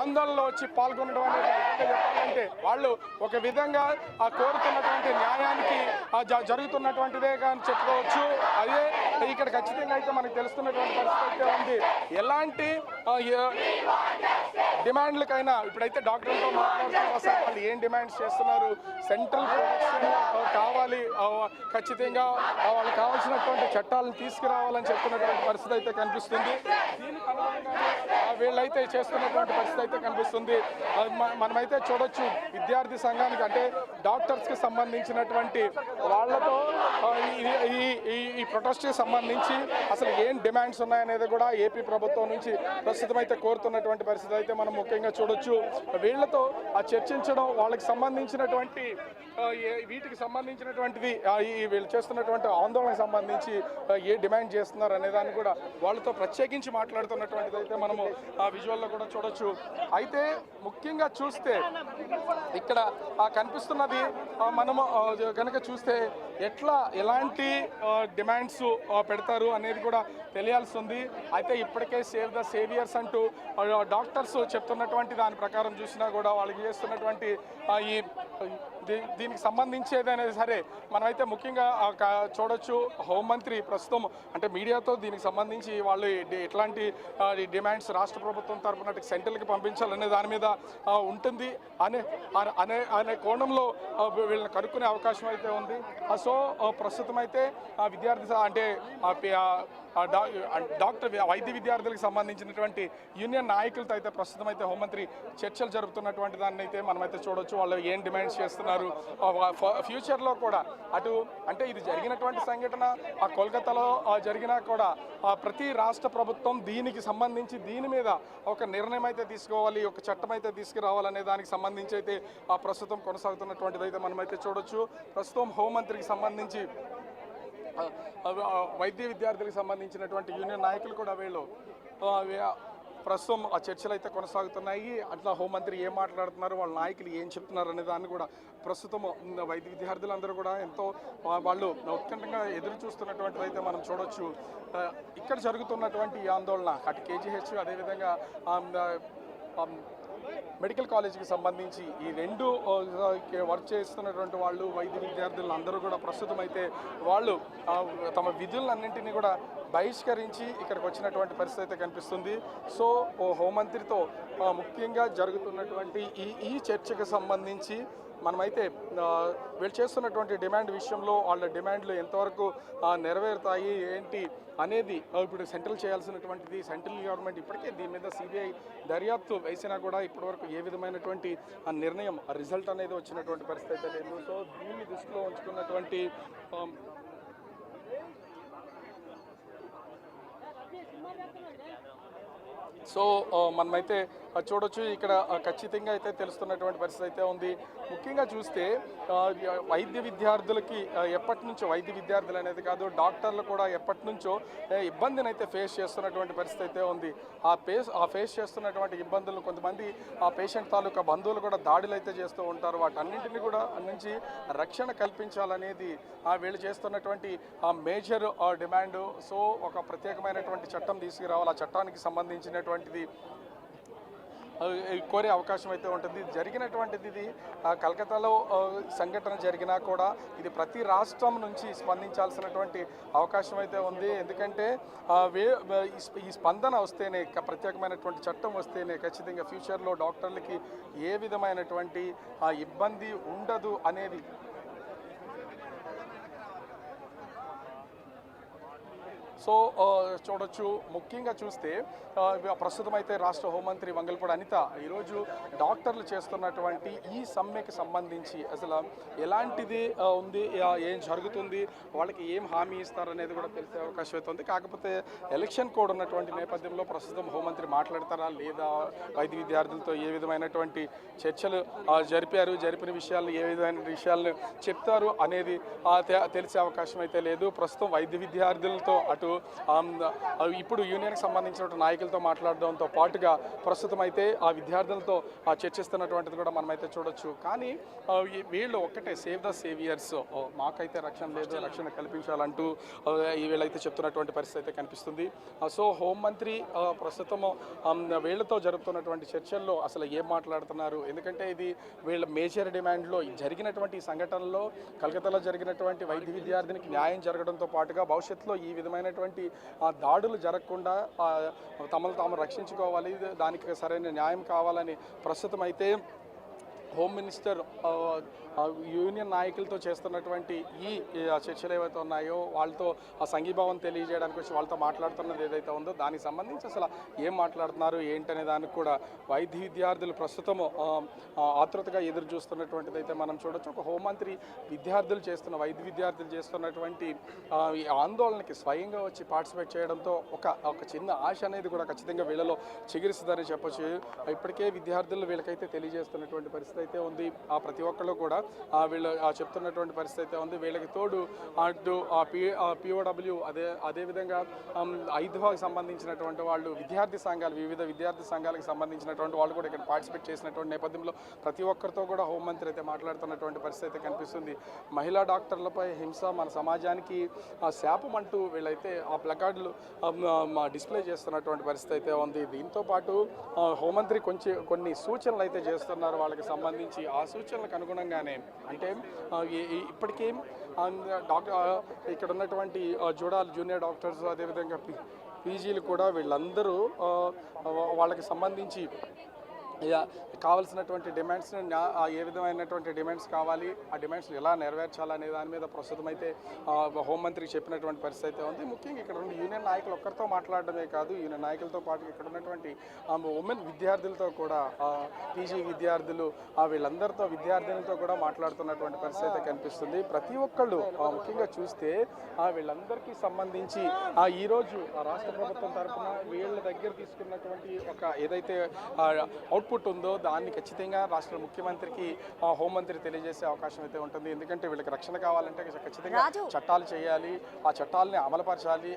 ఆందోళనలో వచ్చి పాల్గొనడం అనేది చెప్పాలంటే వాళ్ళు ఒక విధంగా ఆ కోరుతున్నటువంటి న్యాయానికి జ- జరుగుతున్నటువంటిదే కానీ చెప్పుకోవచ్చు. అదే ఇక్కడ ఖచ్చితంగా అయితే మనకు తెలుస్తున్నటువంటి పరిస్థితి ఉంది. ఎలాంటి డిమాండ్లకైనా ఇప్పుడైతే డాక్టర్లతో మాట్లాడుతున్నారు వాళ్ళు ఏం డిమాండ్స్ చేస్తున్నారు? సెంట్రల్ కావాలి ఖచ్చితంగా వాళ్ళకి కావాల్సినటువంటి చట్టాలను తీసుకురావాలని చెప్తున్నటువంటి పరిస్థితి అయితే కనిపిస్తుంది. వీళ్ళైతే చేస్తున్నటువంటి పరిస్థితి అయితే కనిపిస్తుంది. మనమైతే చూడొచ్చు విద్యార్థి సంఘానికి అంటే డాక్టర్స్కి సంబంధించినటువంటి వాళ్ళతో ఈ- ఈ ఈ- ఈ ప్రొటెస్ట్కి సంబంధించి అసలు ఏం డిమాండ్స్ ఉన్నాయనేది కూడా ఏపీ ప్రభుత్వం నుంచి ప్రస్తుతం అయితే కోరుతున్నటువంటి పరిస్థితి అయితే మనం ముఖ్యంగా చూడొచ్చు. వీళ్ళతో ఆ చర్చించడం వాళ్ళకి సంబంధించినటువంటి వీటికి సంబంధించినటువంటిది ఈ వీళ్ళు చేస్తున్నటువంటి ఆందోళనకు సంబంధించి ఏ డిమాండ్ చేస్తున్నారు అనే దాన్ని కూడా వాళ్ళతో ప్రత్యేకించి మాట్లాడుతున్నటువంటిది అయితే మనము ఆ విజువల్లో కూడా చూడొచ్చు. అయితే ముఖ్యంగా చూస్తే ఇక్కడ కనిపిస్తున్నది మనము కనుక చూస్తే ఎట్లా ఎలాంటి డిమాండ్స్ పెడతారు అనేది కూడా తెలియాల్సి ఉంది అయితే ఇప్పటికే సేవ్ ద సేవియర్స్ అంటూ డాక్టర్స్ చెప్తున్నటువంటి దాని ప్రకారం చూసినా కూడా వాళ్ళకి చేస్తున్నటువంటి ఈ దీనికి సంబంధించేది ఏదైనా సరే. మనమైతే ముఖ్యంగా చూడొచ్చు. హోంమంత్రి ప్రస్తుతం అంటే మీడియాతో దీనికి సంబంధించి వాళ్ళు ఎట్లాంటి డిమాండ్స్ రాష్ట్ర ప్రభుత్వం తరపున సెంట్రల్కి పంపించాలనే దాని మీద ఉంటుంది. అనే అనే- అనే కోణంలో వీళ్ళని కనుక్కునే అవకాశం అయితే ఉంది. సో ప్రస్తుతం అయితే విద్యార్థి అంటే డాక్టర్ వైద్య విద్యార్థులకు సంబంధించినటువంటి యూనియన్ నాయకులతో అయితే ప్రస్తుతం అయితే హోంమంత్రి చర్చలు జరుపుతున్నటువంటి దాన్ని అయితే మనమైతే చూడొచ్చు. వాళ్ళు ఏం డిమాండ్స్ చేస్తున్నారు. ఫ్యూచర్లో కూడా అటు అంటే ఇది జరిగినటువంటి సంఘటన ఆ కోల్కతాలో జరిగినా కూడా ఆ, ప్రతి రాష్ట్ర ప్రభుత్వం దీనికి సంబంధించి దీని మీద ఒక నిర్ణయం అయితే తీసుకోవాలి ఒక చట్టం అయితే తీసుకురావాలనే దానికి సంబంధించి అయితే ఆ ప్రస్తుతం కొనసాగుతున్నటువంటిది అయితే మనమైతే చూడొచ్చు. ప్రస్తుతం హోంమంత్రికి సంబంధించి వైద్య విద్యార్థులకు సంబంధించినటువంటి యూనియన్ నాయకులు కూడా వీళ్ళు ప్రస్తుతం ఆ చర్చలు అయితే కొనసాగుతున్నాయి. అట్లా హోంమంత్రి ఏం మాట్లాడుతున్నారు వాళ్ళ నాయకులు ఏం చెప్తున్నారు అనే దాన్ని కూడా ప్రస్తుతం వైద్య విద్యార్థులందరూ కూడా ఎంతో వాళ్ళు ఉత్కంఠంగా ఎదురు చూస్తున్నటువంటిది అయితే మనం చూడొచ్చు. ఇక్కడ జరుగుతున్నటువంటి ఈ ఆందోళన అటు కేజీహెచ్ అదేవిధంగా మెడికల్ కాలేజీకి సంబంధించి ఈ రెండు వర్క్ చేస్తున్నటువంటి వాళ్ళు వైద్య విద్యార్థులు అందరూ కూడా ప్రస్తుతం అయితే వాళ్ళు తమ విధులన్నింటినీ కూడా బహిష్కరించి ఇక్కడికి వచ్చినటువంటి పరిస్థితి అయితే కనిపిస్తుంది. సో ఓ హోంమంత్రితో ముఖ్యంగా జరుగుతున్నటువంటి ఈ ఈ చర్చకు సంబంధించి మనమైతే వీళ్ళు చేస్తున్నటువంటి డిమాండ్ విషయంలో వాళ్ళ డిమాండ్లు ఎంతవరకు నెరవేరుతాయి ఏంటి అనేది ఇప్పుడు సెంట్రల్ చేయాల్సినటువంటిది సెంట్రల్ గవర్నమెంట్ ఇప్పటికే దీని మీద సిబిఐ దర్యాప్తు వేసినా కూడా ఇప్పటివరకు ఏ విధమైనటువంటి ఆ నిర్ణయం ఆ రిజల్ట్ అనేది వచ్చినటువంటి పరిస్థితి లేదు. సో దీన్ని దృష్టిలో ఉంచుకున్నటువంటి సో మనమైతే చూడొచ్చు ఇక్కడ ఖచ్చితంగా అయితే తెలుస్తున్నటువంటి పరిస్థితి అయితే ఉంది. ముఖ్యంగా చూస్తే వైద్య విద్యార్థులకి ఎప్పటి నుంచో వైద్య విద్యార్థులు అనేది కాదు డాక్టర్లు కూడా ఎప్పటి నుంచో ఇబ్బందిని అయితే ఫేస్ చేస్తున్నటువంటి పరిస్థితి అయితే ఉంది. ఆ ఫేస్ ఆ ఫేస్ చేస్తున్నటువంటి ఇబ్బందులు కొంతమంది ఆ పేషెంట్ తాలూకా బంధువులు కూడా దాడులు అయితే చేస్తూ ఉంటారు. వాటన్నింటినీ కూడా నుంచి రక్షణ కల్పించాలనేది వీళ్ళు చేస్తున్నటువంటి ఆ మేజర్ డిమాండ్ సో ఒక ప్రత్యేకమైనటువంటి చట్టం తీసుకురావాలి. ఆ చట్టానికి సంబంధించినటువంటి జరిగినటువంటిది కోరే అవకాశం అయితే ఉంటుంది. జరిగినటువంటిది ఇది కలకత్తాలో సంఘటన జరిగినా కూడా ఇది ప్రతి రాష్ట్రం నుంచి స్పందించాల్సినటువంటి అవకాశం అయితే ఉంది. ఎందుకంటే వే ఈ స్ప- ఈ స్పందన వస్తేనే ప్రత్యేకమైనటువంటి చట్టం వస్తేనే ఖచ్చితంగా ఫ్యూచర్లో డాక్టర్లకి ఏ విధమైనటువంటి ఇబ్బంది ఉండదు అనేది సో చూడొచ్చు. ముఖ్యంగా చూస్తే ప్రస్తుతం అయితే రాష్ట్ర హోంమంత్రి వంగల్పూడి అనిత ఈరోజు డాక్టర్లు చేస్తున్నటువంటి ఈ సమ్మెకి సంబంధించి అసలు ఎలాంటిది ఉంది ఏం జరుగుతుంది వాళ్ళకి ఏం హామీ ఇస్తారు అనేది కూడా తెలిసే అవకాశం అయితే ఉంది. కాకపోతే ఎలక్షన్ కోడ్ ఉన్నటువంటి నేపథ్యంలో ప్రస్తుతం హోంమంత్రి మాట్లాడతారా లేదా వైద్య విద్యార్థులతో ఏ విధమైనటువంటి చర్చలు జరిపారు జరిపిన విషయాలు ఏ విధమైన విషయాలను చెప్తారు అనేది తె- తెలిసే అవకాశం అయితే లేదు. ప్రస్తుతం వైద్య విద్యార్థులతో అటు ఆమ్, ఇప్పుడు యూనియన్కి సంబంధించిన నాయకులతో మాట్లాడడంతో పాటుగా ప్రస్తుతం అయితే ఆ విద్యార్థులతో చర్చిస్తున్నటువంటిది కూడా మనమైతే చూడొచ్చు. కానీ వీళ్ళు ఒక్కటే సేవ్ ద సేవియర్స్. మాకైతే రక్షణ లేదు రక్షణ కల్పించాలంటూ వీళ్ళైతే చెప్తున్నటువంటి పరిస్థితి అయితే కనిపిస్తుంది. సో హోంమంత్రి ప్రస్తుతము వీళ్ళతో జరుపుతున్నటువంటి చర్చల్లో అసలు ఏం మాట్లాడుతున్నారు? ఎందుకంటే ఇది వీళ్ళ మేజర్ డిమాండ్లో జరిగినటువంటి సంఘటనలో కలకత్తాలో జరిగినటువంటి వైద్య విద్యార్థినికి న్యాయం జరగడంతో పాటుగా భవిష్యత్తులో ఈ విధమైనటువంటి ఆ, దాడులు జరగకుండా తమను తాము రక్షించుకోవాలి దానికి సరైన న్యాయం కావాలని ప్రస్తుతం అయితే హోమ్ మినిస్టర్ యూనియన్ నాయకులతో చేస్తున్నటువంటి ఈ చర్చలు ఏవైతే ఉన్నాయో వాళ్ళతో ఆ సంఘీభావం తెలియజేయడానికి వచ్చి వాళ్ళతో మాట్లాడుతున్నది ఏదైతే ఉందో దానికి సంబంధించి అసలు ఏం మాట్లాడుతున్నారు ఏంటనే దానికి కూడా వైద్య విద్యార్థులు ప్రస్తుతము ఆతృతగా ఎదురు చూస్తున్నటువంటిది అయితే మనం చూడొచ్చు. ఒక హోంమంత్రి విద్యార్థులు చేస్తున్న వైద్య విద్యార్థులు చేస్తున్నటువంటి ఈ ఆందోళనకి స్వయంగా వచ్చి పార్టిసిపేట్ చేయడంతో ఒక ఒక చిన్న ఆశ అనేది కూడా ఖచ్చితంగా వీళ్ళలో చిగురిస్తుందని చెప్పొచ్చు. ఇప్పటికే విద్యార్థులు వీళ్ళకైతే తెలియజేస్తున్నటువంటి పరిస్థితి అయితే ఉంది. ఆ ప్రతి ఒక్కళ్ళు కూడా వీళ్ళు ఆ చెప్తున్నటువంటి పరిస్థితి అయితే ఉంది. వీళ్ళకి తోడు అటు ఆ పి పిఓడబ్ల్యూ అదే అదేవిధంగా ఆమ్, ఐదువాకి సంబంధించినటువంటి వాళ్ళు విద్యార్థి సంఘాలు వివిధ విద్యార్థి సంఘాలకు సంబంధించినటువంటి వాళ్ళు కూడా ఇక్కడ పార్టిసిపేట్ చేసినటువంటి నేపథ్యంలో ప్రతి ఒక్కరితో కూడా హోంమంత్రి అయితే మాట్లాడుతున్నటువంటి పరిస్థితి అయితే కనిపిస్తుంది. మహిళా డాక్టర్లపై హింస మన సమాజానికి ఆ శాపం అంటూ వీళ్ళైతే ఆ ప్లకార్డులు డిస్ప్లే చేస్తున్నటువంటి పరిస్థితి అయితే ఉంది. దీంతో పాటు హోంమంత్రి కొంచెం కొన్ని సూచనలు అయితే చేస్తున్నారు. వాళ్ళకి సంబంధించి ఆ సూచనలకు అనుగుణంగానే అంటే ఆ, ఇప్పటికే డాక్టర్ ఇక్కడ ఉన్నటువంటి ఆ, జూనియర్ డాక్టర్స్ అదేవిధంగా పీజీలు కూడా వీళ్ళందరూ వాళ్ళకి సంబంధించి కావాల్సినటువంటి డిమాండ్స్ ఏ విధమైనటువంటి డిమాండ్స్ కావాలి ఆ డిమాండ్స్ ఎలా నెరవేర్చాలనే దాని మీద ప్రస్తుతం అయితే ఆ, చెప్పినటువంటి పరిస్థితి అయితే ఉంది. ముఖ్యంగా ఇక్కడ ఉన్న యూనియన్ నాయకులు ఒక్కరితో మాట్లాడడమే కాదు యూనియన్ నాయకులతో పాటు ఇక్కడ ఉన్నటువంటి ఉమెన్ విద్యార్థులతో కూడా పీజీ విద్యార్థులు ఆ, వీళ్ళందరితో విద్యార్థులతో కూడా మాట్లాడుతున్నటువంటి పరిస్థితి అయితే కనిపిస్తుంది. ప్రతి ఒక్కళ్ళు ఆ, ముఖ్యంగా చూస్తే ఆ, వీళ్ళందరికీ సంబంధించి ఆ, ఈరోజు ఆ రాష్ట్ర ప్రభుత్వం తరఫున వీళ్ళ దగ్గర తీసుకున్నటువంటి ఒక ఏదైతే అవుట్ అవుట్పుట్ ఉందో దాన్ని ఖచ్చితంగా రాష్ట్ర ముఖ్యమంత్రికి హోంమంత్రి తెలియజేసే అవకాశం అయితే ఉంటుంది. ఎందుకంటే వీళ్ళకి రక్షణ కావాలంటే ఖచ్చితంగా. చట్టాలు చేయాలి. ఆ చట్టాలని అమలుపరచాలి.